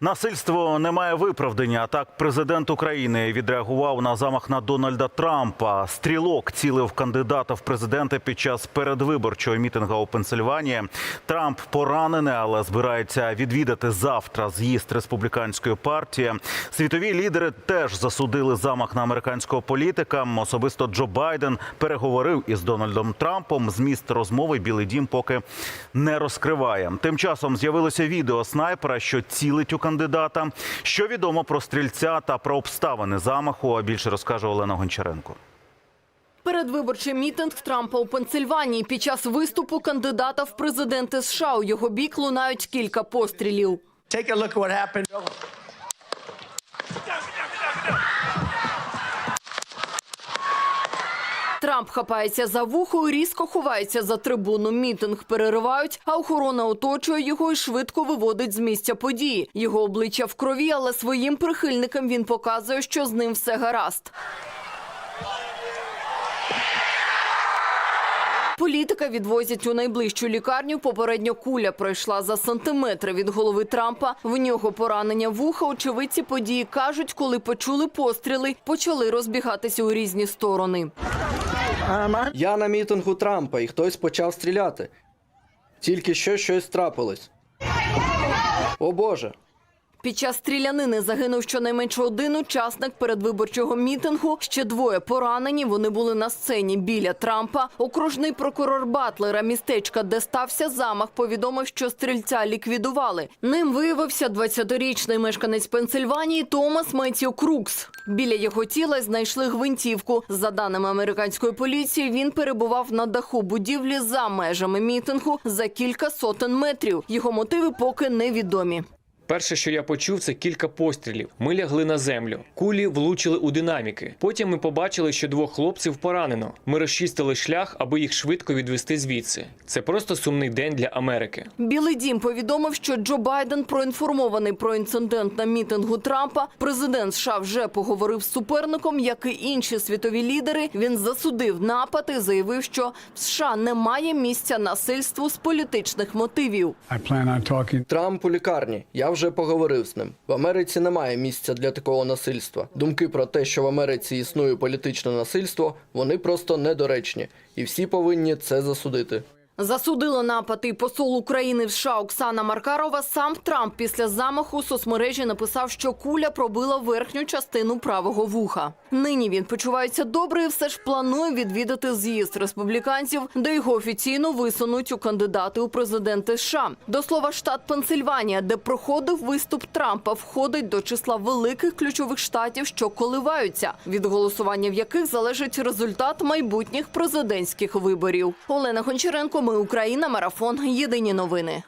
Насильство не має виправдання. Так, президент України відреагував на замах на Дональда Трампа. Стрілок цілив кандидата в президенти під час передвиборчого мітингу у Пенсильванії. Трамп поранений, але збирається відвідати завтра з'їзд республіканської партії. Світові лідери теж засудили замах на американського політика. Особисто Джо Байден переговорив із Дональдом Трампом. Зміст розмови Білий Дім поки не розкриває. Тим часом з'явилося відео снайпера, що цілить у кандидата. Що відомо про стрільця та про обставини замаху? А більше розкаже Олена Гончаренко. Передвиборчий мітинг Трампа у Пенсильванії. Під час виступу кандидата в президенти США у його бік лунають кілька пострілів. Take a look what happened. Трамп хапається за вухо різко ховається за трибуну. Мітинг переривають, а охорона оточує його і швидко виводить з місця події. Його обличчя в крові, але своїм прихильникам він показує, що з ним все гаразд. Політика відвозять у найближчу лікарню. Попередньо куля пройшла за сантиметри від голови Трампа. В нього поранення вуха. Очевидці події кажуть, коли почули постріли, почали розбігатися у різні сторони. Я на мітингу Трампа і хтось почав стріляти. Тільки що щось трапилось. О Боже. Під час стрілянини загинув щонайменше один учасник передвиборчого мітингу. Ще двоє поранені. Вони були на сцені біля Трампа. Окружний прокурор Батлера, містечка, де стався замах, повідомив, що стрільця ліквідували. Ним виявився 20-річний мешканець Пенсильванії Томас Меттью Крукс. Біля його тіла знайшли гвинтівку. За даними американської поліції, він перебував на даху будівлі за межами мітингу за кілька сотень метрів. Його мотиви поки невідомі. Перше, що я почув, це кілька пострілів. Ми лягли на землю. Кулі влучили у динаміки. Потім ми побачили, що двох хлопців поранено. Ми розчистили шлях, аби їх швидко відвести звідси. Це просто сумний день для Америки. Білий дім повідомив, що Джо Байден проінформований про інцидент на мітингу Трампа. Президент США вже поговорив з суперником, як і інші світові лідери. Він засудив напад і заявив, що в США немає місця насильству з політичних мотивів. Трамп у лікарні. Я вже поговорив з ним. В Америці немає місця для такого насильства. Думки про те, що в Америці існує політичне насильство, вони просто недоречні, і всі повинні це засудити. Засудила напад і посол України в США Оксана Маркарова. Сам Трамп після замаху соцмережі написав, що куля пробила верхню частину правого вуха. Нині він почувається добре і все ж планує відвідати з'їзд республіканців, де його офіційно висунуть у кандидати у президенти США. До слова, штат Пенсильванія, де проходив виступ Трампа, входить до числа великих ключових штатів, що коливаються, від голосування в яких залежить результат майбутніх президентських виборів. Олена Гончаренко, ми Україна, марафон. Єдині новини.